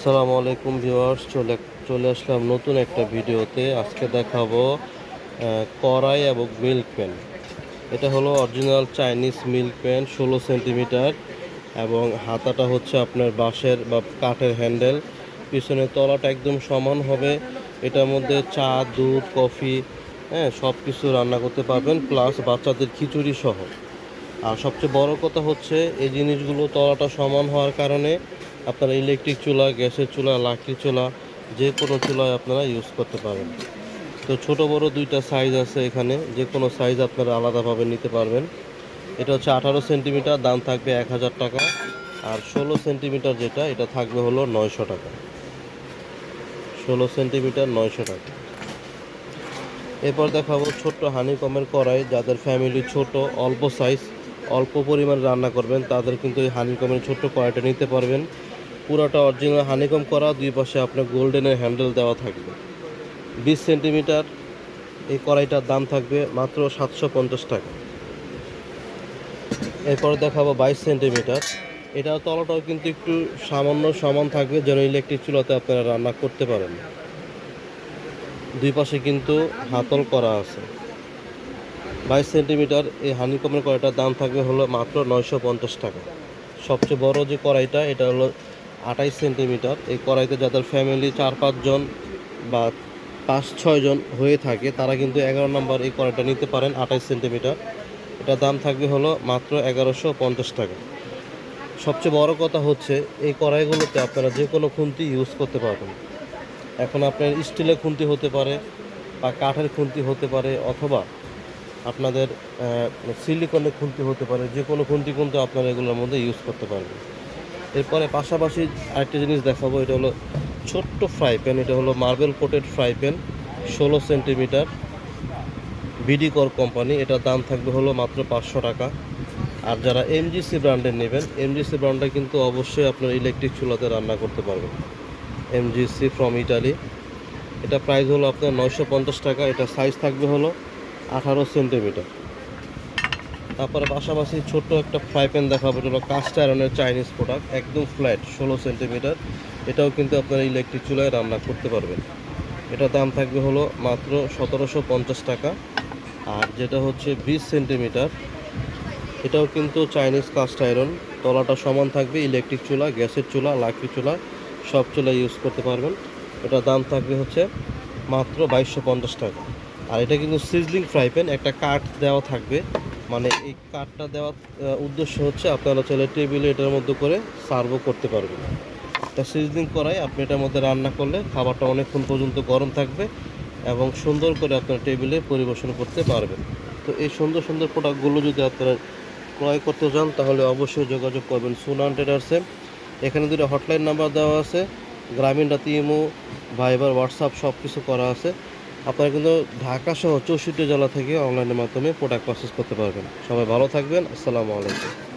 আসসালামু আলাইকুম ভিউয়ার্স, চলে চলে আসলাম নতুন একটা ভিডিওতে। আজকে দেখাবো কড়াই এবং মিল্ক প্যান। এটা হলো অরিজিনাল চাইনিজ মিল্ক প্যান, ষোলো সেন্টিমিটার এবং হাতাটা হচ্ছে আপনার বাঁশের বা কাঠের হ্যান্ডেল। পিছনে তলাটা একদম সমান হবে। এটার মধ্যে চা, দুধ, কফি হ্যাঁ সব কিছু রান্না করতে পারবেন, প্লাস বাচ্চাদের খিচুড়ি সহ। আর সবচেয়ে বড় কথা হচ্ছে, এই জিনিসগুলো তলাটা সমান হওয়ার কারণে আপনারা ইলেকট্রিক চুলা, গ্যাসের চুলা, লাকড়ি চুলা, যে কোনো চুলায় আপনারা ইউজ করতে পারেন তো ছোট, বড় দুইটা সাইজ আছে এখানে, যে কোনো সাইজ আপনারা আলাদাভাবে নিতে পারবেন। এটা হচ্ছে আঠারো সেন্টিমিটার, দাম থাকবে এক হাজার টাকা। আর ষোলো সেন্টিমিটার যেটা, এটা থাকবে হলো নয়শো টাকা। ষোলো সেন্টিমিটার, নয়শো টাকা। এরপর দেখাবো ছোট্ট হানিকমের কড়াই। যাদের ফ্যামিলি ছোট, অল্প সাইজ অল্প পরিমাণ রান্না করবেন, তাদের কিন্তু এই হানিকমের ছোট্ট কড়াইটা নিতে পারবেন। পুরোটা অরিজিনাল হানিকম করা, দুই পাশে আপনার গোল্ডেনের হ্যান্ডেল দেওয়া থাকবে। বিশ সেন্টিমিটার এই কড়াইটার দাম থাকবে মাত্র সাতশো পঞ্চাশ টাকা। এরপর দেখাবো বাইশ সেন্টিমিটার এটা তলাটাও কিন্তু একটু সামান্য সমান থাকবে, যেন ইলেকট্রিক চুলাতে আপনারা রান্না করতে পারেন। দুই পাশে কিন্তু হাতল করা আছে। বাইশ সেন্টিমিটার এই হানিকমের কড়াইটার দাম থাকবে হলো মাত্র নয়শো পঞ্চাশ টাকা। সবচেয়ে বড় যে কড়াইটা, এটা হলো আঠাইশ সেন্টিমিটার। এই কড়াইতে যাদের ফ্যামিলি চার পাঁচজন বা পাঁচ ছয়জন হয়ে থাকে, তারা কিন্তু এগারো নম্বর এই কড়াইটা নিতে পারেন আঠাইশ সেন্টিমিটার। এটার দাম থাকবে হলো মাত্র এগারোশো পঞ্চাশ টাকা। সবচেয়ে বড় কথা হচ্ছে, এই কড়াইগুলোতে আপনারা যে কোনো খুন্তি ইউজ করতে পারবেন। এখন আপনার স্টিলের খুন্তি হতে পারে বা কাঠের খুন্তি হতে পারে অথবা আপনাদের সিলিকনের খুন্তি হতে পারে, যে কোনো খুন্তি কিন্তু আপনারা এগুলোর মধ্যে ইউজ করতে পারবেন। এরপরে পাশাপাশি আরেকটা জিনিস দেখাবো, এটা হলো ছোট্ট ফ্রাই প্যান, এটা হলো মার্বেল কোটেড ফ্রাই প্যান, ষোলো সেন্টিমিটার, বিডি কর কোম্পানি এটার দাম থাকবে হলো মাত্র পাঁচশো টাকা। আর যারা এমজিসি ব্র্যান্ডের নেবেন এমজিসি ব্র্যান্ডটা কিন্তু অবশ্যই আপনার ইলেকট্রিক চুলাতে রান্না করতে পারবেন। এমজিসি ফ্রম ইটালি এটা প্রাইস হলো আপনার নয়শো পঞ্চাশ টাকা, এটা সাইজ থাকবে হলো আঠারো সেন্টিমিটার। তারপরে পাশাপাশি ছোট্ট একটা ফ্রাই প্যান দেখাবো এটা হলো কাস্ট আয়রনের চাইনিজ প্রোডাক্ট একদম ফ্ল্যাট ষোলো সেন্টিমিটার। এটাও কিন্তু আপনারা ইলেকট্রিক চুলায় রান্না করতে পারবেন। এটার দাম থাকবে হলো মাত্র সতেরোশো পঞ্চাশ টাকা। আর যেটা হচ্ছে বিশ সেন্টিমিটার, এটাও কিন্তু চাইনিজ কাস্ট আয়রন। তলাটা সমান থাকবে ইলেকট্রিক চুলা, গ্যাসের চুলা, লাকড়ি চুলা, সব চুলা ইউজ করতে পারবেন। এটার দাম থাকবে হচ্ছে মাত্র বাইশশো পঞ্চাশ টাকা। আর এটা কিন্তু সিজলিং ফ্রাই প্যান একটা কাঠ দেওয়া থাকবে। মানে এই কাঠটা দেওয়ার উদ্দেশ্য হচ্ছে আপনারা চাইলে টেবিলে এটার মধ্যে করে সার্ভও করতে পারবেন। এটা সিজলিং করাই আপনি এটার মধ্যে রান্না করলে খাবারটা অনেকক্ষণ পর্যন্ত গরম থাকবে এবং সুন্দর করে আপনার টেবিলে পরিবেশন করতে পারবেন। তো এই সুন্দর সুন্দর প্রোডাক্টগুলো যদি আপনারা ক্রয় করতে চান, তাহলে অবশ্যই যোগাযোগ করবেন সুনান ট্রেডার্সে। এখানে দুটো হটলাইন নাম্বার দেওয়া আছে, গ্রামীণ রাতি ইমো, ভাইবার, হোয়াটসঅ্যাপ সব কিছু করা আছে। আপনারা কিন্তু ঢাকা সহ চৌষট্টি জেলা থেকে অনলাইনের মাধ্যমে প্রোডাক্ট পারচেস করতে পারবেন। সবাই ভালো থাকবেন। আসসালামু আলাইকুম।